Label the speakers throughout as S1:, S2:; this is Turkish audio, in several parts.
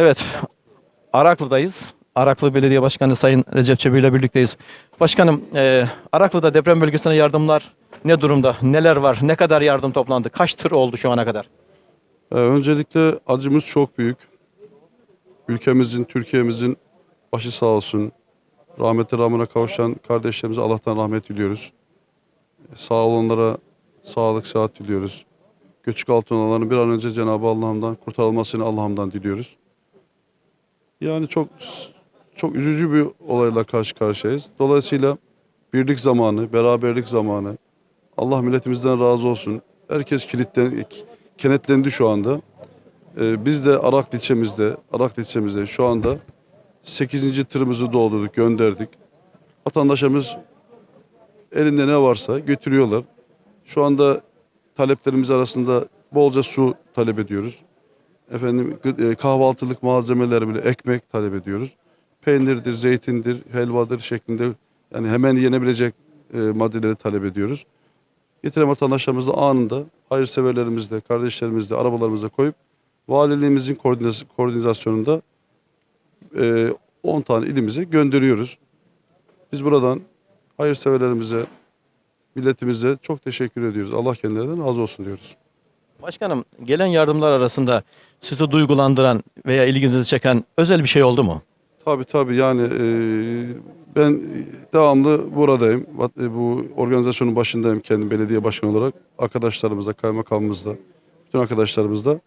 S1: Evet, Araklı'dayız. Araklı Belediye Başkanı Sayın Recep Çebi ile birlikteyiz. Başkanım, e, Araklı'da deprem bölgesine yardımlar ne durumda? Neler var? Ne kadar yardım toplandı? Kaç tır oldu şu ana kadar?
S2: Ee, öncelikle acımız çok büyük. Ülkemizin, Türkiye'mizin başı sağ olsun. Rahmeti rahmına kavuşan kardeşlerimize Allah'tan rahmet diliyoruz. Ee, Sağ olanlara sağlık, sıhhat diliyoruz. Göçük altın olanların bir an önce Cenab-ı Allah'ımdan kurtarılmasını Allah'ımdan diliyoruz. Yani çok çok üzücü bir olayla karşı karşıyayız. Dolayısıyla birlik zamanı, beraberlik zamanı. Allah milletimizden razı olsun. Herkes kilitlen, kenetlendi şu anda. Ee, biz de Araklı ilçemizde, Araklı ilçemizde şu anda 8. tırımızı doldurduk, gönderdik. Vatandaşlarımız elinde ne varsa götürüyorlar. Şu anda taleplerimiz arasında bolca su talep ediyoruz. Efendim e, kahvaltılık malzemeler bile ekmek talep ediyoruz. Peynirdir, zeytindir, helvadır şeklinde yani hemen yenebilecek e, maddeleri talep ediyoruz. Getiren vatandaşlarımızı anında hayırseverlerimizle, kardeşlerimizle, arabalarımıza koyup valiliğimizin koordinasyonunda e, 10 tane ilimize gönderiyoruz. Biz buradan hayırseverlerimize, milletimize çok teşekkür ediyoruz. Allah kendilerinden razı olsun diyoruz.
S1: Başkanım, gelen yardımlar arasında sizi duygulandıran veya ilginizi çeken özel bir şey oldu mu?
S2: Tabii tabii yani e, ben devamlı buradayım. E, Bu organizasyonun başındayım kendim belediye başkanı olarak. Arkadaşlarımızla, kaymakamımızla, bütün arkadaşlarımızla.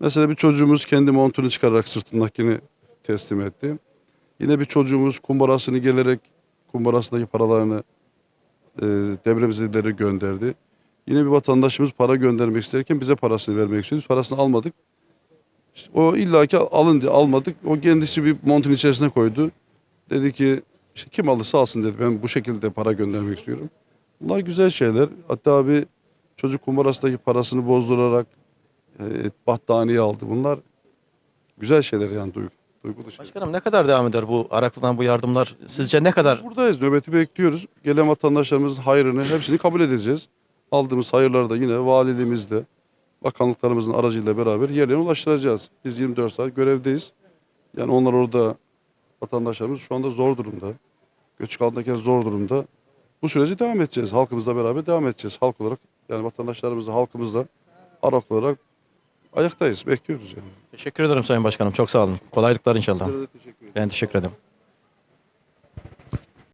S2: Mesela bir çocuğumuz kendi montunu çıkararak sırtındakini teslim etti. Yine bir çocuğumuz kumbarasını gelerek kumbarasındaki paralarını e, depremzedelere gönderdi. Yine bir vatandaşımız para göndermek isterken bize parasını vermek istiyor. Biz parasını almadık. İşte o illaki alın diye almadık. O kendisi bir montun içerisine koydu. Dedi ki işte kim alırsa alsın dedi. Ben bu şekilde para göndermek istiyorum. Bunlar güzel şeyler. Hatta bir çocuk kumbarasındaki parasını bozdurarak e, battaniye aldı. Bunlar güzel şeyler yani duygu, duygulu şeyler.
S1: Başkanım ne kadar devam eder bu Araklı'dan bu yardımlar? Sizce ne kadar?
S2: Buradayız. Nöbeti bekliyoruz. Gelen vatandaşlarımızın hayrını hepsini kabul edeceğiz. Aldığımız hayırları da yine valiliğimizle, bakanlıklarımızın aracıyla beraber yerlerine ulaştıracağız. Biz 24 saat görevdeyiz. Yani onlar orada vatandaşlarımız şu anda zor durumda. Göçük altındakiler zor durumda. Bu süreci devam edeceğiz. Halkımızla beraber devam edeceğiz. Halk olarak yani vatandaşlarımızla, halkımızla Arak olarak ayaktayız. Bekliyoruz yani.
S1: Teşekkür ederim Sayın Başkanım. Çok sağ olun. Kolaylıklar inşallah.
S2: Teşekkür ederim.
S1: Ben teşekkür ederim.